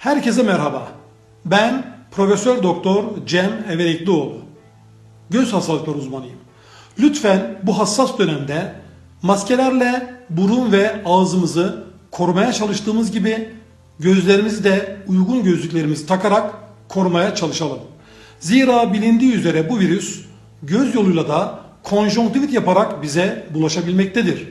Herkese merhaba. Ben Profesör Doktor Cem Eveliklioğlu. Göz hastalıkları uzmanıyım. Lütfen bu hassas dönemde maskelerle burun ve ağzımızı korumaya çalıştığımız gibi gözlerimizi de uygun gözlüklerimizi takarak korumaya çalışalım. Zira bilindiği üzere bu virüs göz yoluyla da konjonktivit yaparak bize bulaşabilmektedir.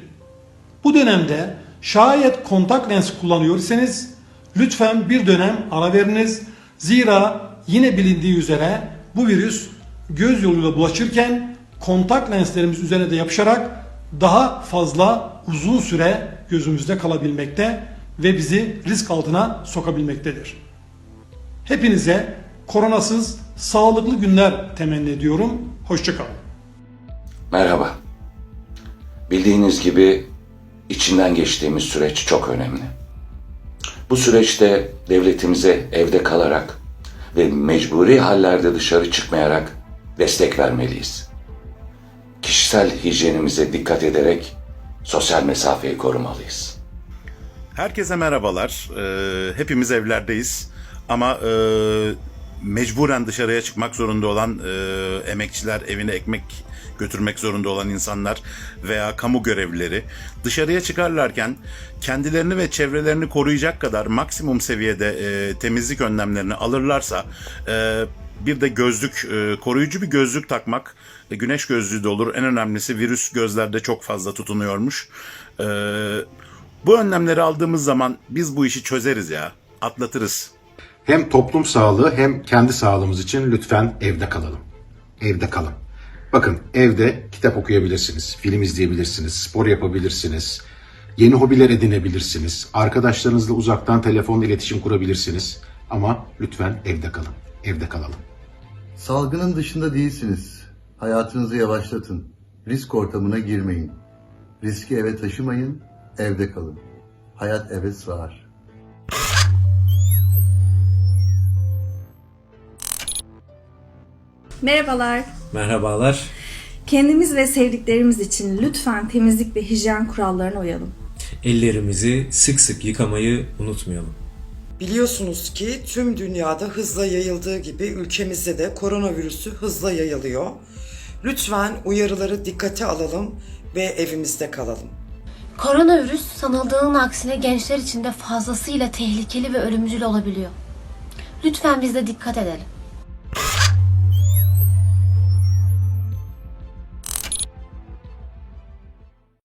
Bu dönemde şayet kontak lens kullanıyorsanız lütfen bir dönem ara veriniz. Zira yine bilindiği üzere bu virüs göz yoluyla bulaşırken kontak lenslerimiz üzerine de yapışarak daha fazla uzun süre gözümüzde kalabilmekte ve bizi risk altına sokabilmektedir. Hepinize koronasız sağlıklı günler temenni ediyorum. Hoşçakalın. Merhaba. Bildiğiniz gibi içinden geçtiğimiz süreç çok önemli. Bu süreçte devletimize evde kalarak ve mecburi hallerde dışarı çıkmayarak destek vermeliyiz. Kişisel hijyenimize dikkat ederek sosyal mesafeyi korumalıyız. Herkese merhabalar. Ee, hepimiz evlerdeyiz. Ama e, mecburen dışarıya çıkmak zorunda olan e, emekçiler, evine ekmek götürmek zorunda olan insanlar veya kamu görevlileri dışarıya çıkarlarken kendilerini ve çevrelerini koruyacak kadar maksimum seviyede e, temizlik önlemlerini alırlarsa e, bir de gözlük, e, koruyucu bir gözlük takmak, e, güneş gözlüğü de olur. En önemlisi virüs gözlerde çok fazla tutunuyormuş. E, bu önlemleri aldığımız zaman biz bu işi çözeriz ya, atlatırız. Hem toplum sağlığı hem kendi sağlığımız için lütfen evde kalalım. Evde kalın. Bakın evde kitap okuyabilirsiniz, film izleyebilirsiniz, spor yapabilirsiniz, yeni hobiler edinebilirsiniz, arkadaşlarınızla uzaktan telefonla iletişim kurabilirsiniz. Ama lütfen evde kalın, evde kalalım. Salgının dışında değilsiniz. Hayatınızı yavaşlatın. Risk ortamına girmeyin. Riski eve taşımayın, evde kalın. Hayat eve sığar. Merhabalar. Merhabalar. Kendimiz ve sevdiklerimiz için lütfen temizlik ve hijyen kurallarına uyalım. Ellerimizi sık sık yıkamayı unutmayalım. Biliyorsunuz ki tüm dünyada hızla yayıldığı gibi ülkemizde de koronavirüsü hızla yayılıyor. Lütfen uyarıları dikkate alalım ve evimizde kalalım. Koronavirüs sanıldığının aksine gençler için de fazlasıyla tehlikeli ve ölümcül olabiliyor. Lütfen biz de dikkat edelim.